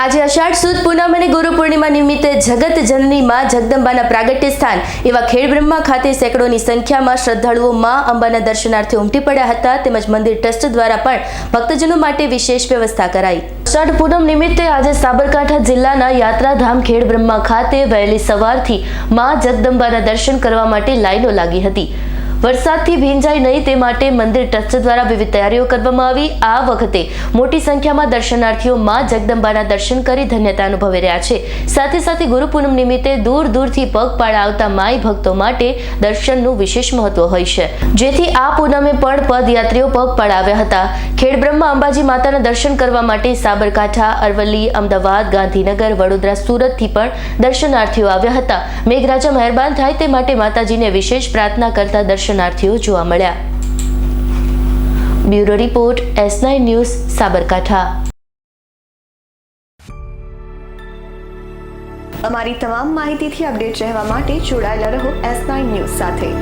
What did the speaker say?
આજે અષાઢ સુદ પૂનમ અને ગુરુ પૂર્ણિમા નિમિત્તે જગત જનની માં જગદંબાના પ્રાગટ્ય સ્થાન, એવા ખેડબ્રહ્મા ખાતે સેંકડોની સંખ્યામાં શ્રદ્ધાળુઓ માં અંબાના દર્શનાર્થે ઉમટી પડ્યા હતા તેમજ મંદિર ટ્રસ્ટ દ્વારા પણ ભક્તજનો માટે વિશેષ વ્યવસ્થા કરાઈ. અષાઢ પૂનમ નિમિત્તે આજે સાબરકાંઠા જિલ્લાના યાત્રાધામ ખેડબ્રહ્મા ખાતે વહેલી સવારથી માં જગદંબાના દર્શન કરવા માટે લાઈનો લાગી હતી. વરસાદથી ભીંજાય નહીં તે માટે મંદિર ટ્રસ્ટ દ્વારા વિવિધ તૈયારીઓ કરવામાં આવી. આ વખતે મોટી સંખ્યામાં દર્શનાર્થીઓ મા જગદંબાના દર્શન કરી ધન્યતા અનુભવી રહ્યા છે. સાથે સાથે ગુરુ પૂનમ નિમિત્તે દૂર દૂરથી પગપાળા આવતા માઈ ભક્તો માટે દર્શનનું વિશેષ મહત્વ હોય છે. જેથી આ પૂનમે પણ પદયાત્રીઓ પગપાળા આવ્યા હતા. ખેડબ્રહ્મા અંબાજી માતાના દર્શન કરવા માટે સાબરકાંઠા, અરવલ્લી, અમદાવાદ, ગાંધીનગર, વડોદરા, સુરતથી પણ દર્શનાર્થીઓ આવ્યા હતા. મેઘરાજા મહેરબાન થાય તે માટે માતાજીને વિશેષ પ્રાર્થના કરતા દર્શનાર્થીઓ જોવા મળ્યા. Bureau report, S news, Sabarkantha. અમારી તમામ માહિતીથી અપડેટ રહેવા માટે જોડાયેલા રહો એસ ન્યૂઝ સાથે.